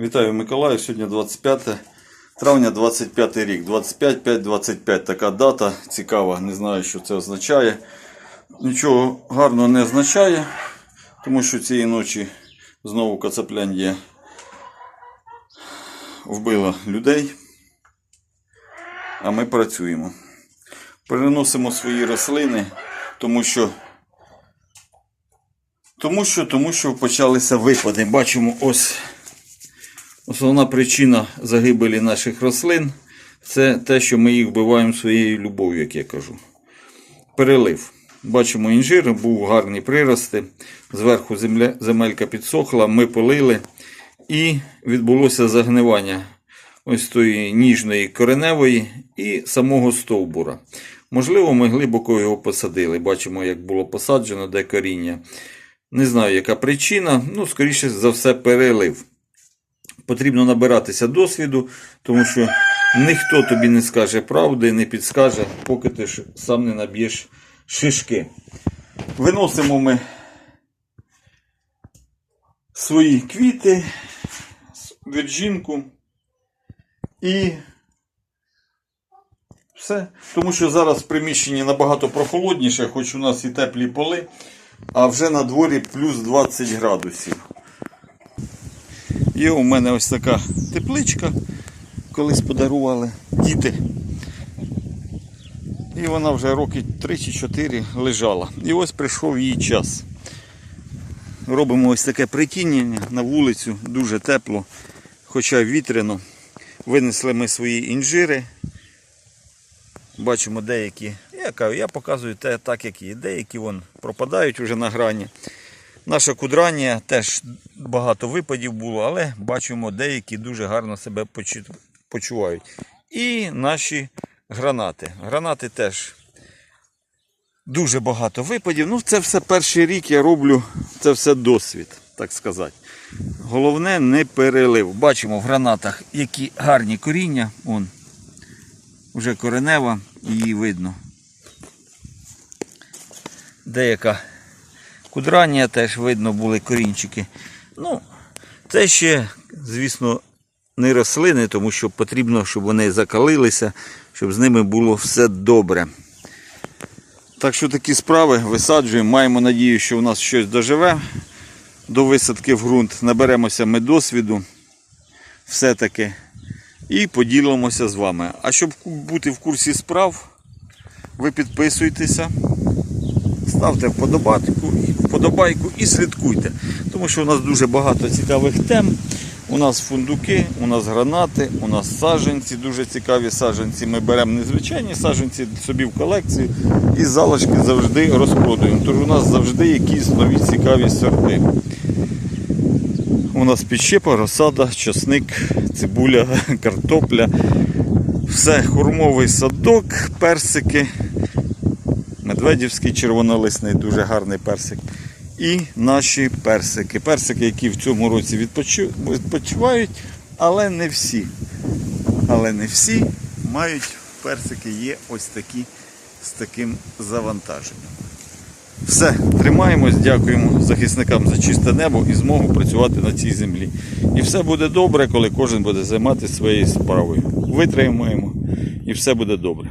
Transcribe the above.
Вітаю Миколаїв. Сьогодні 25 травня 25 рік. 25 5 25 така дата цікава. Не знаю, що це означає. Нічого гарного не означає, тому що цієї ночі знову Кацапляндія вбила людей. А ми працюємо. Переносимо свої рослини, тому що тому що, тому що почалися випади. Бачимо ось основна причина загибелі наших рослин це те, що ми їх вбиваємо своєю любов'ю, як я кажу. Перелив. Бачимо інжир, був гарні прирости. Зверху земля, земелька підсохла, ми полили і відбулося загнивання ось тої ніжної кореневої і самого стовбура. Можливо, ми глибоко його посадили. Бачимо, як було посаджено, де коріння. Не знаю, яка причина, ну, скоріше за все, перелив. Потрібно набиратися досвіду, тому що ніхто тобі не скаже правди, не підскаже, поки ти ж сам не наб'єш шишки. Виносимо ми свої квіти, вірджинку і все. Тому що зараз в приміщенні набагато прохолодніше, хоч у нас і теплі поли, а вже на дворі плюс 20 градусів. Є у мене ось така тепличка, колись подарували діти. І вона вже роки 3 чи 4 лежала. І ось прийшов її час. Робимо ось таке притінення на вулицю, дуже тепло, хоча вітряно. Винесли ми свої інжири. Бачимо деякі. Я я показую те так, як є. Деякі вон пропадають вже на грані. Наша кудрання теж багато випадів було, але бачимо, деякі дуже гарно себе почувають. І наші гранати. Гранати теж дуже багато випадів. Ну, це все перший рік я роблю, це все досвід, так сказати. Головне не перелив. Бачимо в гранатах, які гарні коріння. Вон, вже коренева, її видно. Деяка кудрання теж видно були корінчики. Ну, це ще, звісно, не рослини, тому що потрібно, щоб вони закалилися, щоб з ними було все добре. Так що такі справи висаджуємо. Маємо надію, що у нас щось доживе до висадки в ґрунт. Наберемося ми досвіду все-таки і поділимося з вами. А щоб бути в курсі справ, ви підписуйтеся, ставте вподобайку, і слідкуйте. Тому що у нас дуже багато цікавих тем. У нас фундуки, у нас гранати, у нас саджанці, дуже цікаві саджанці. Ми беремо незвичайні саджанці собі в колекцію і залишки завжди розпродуємо. Тож у нас завжди якісь нові цікаві сорти. У нас підщепа, розсада, часник, цибуля, картопля. Все, хурмовий садок, персики, медведівський червонолисний, дуже гарний персик. І наші персики. Персики, які в цьому році відпочи- відпочивають, але не всі. Але не всі мають персики, є ось такі з таким завантаженням. Все, тримаємось, дякуємо захисникам за чисте небо і змогу працювати на цій землі. І все буде добре, коли кожен буде займатися своєю справою. Витримаємо і все буде добре.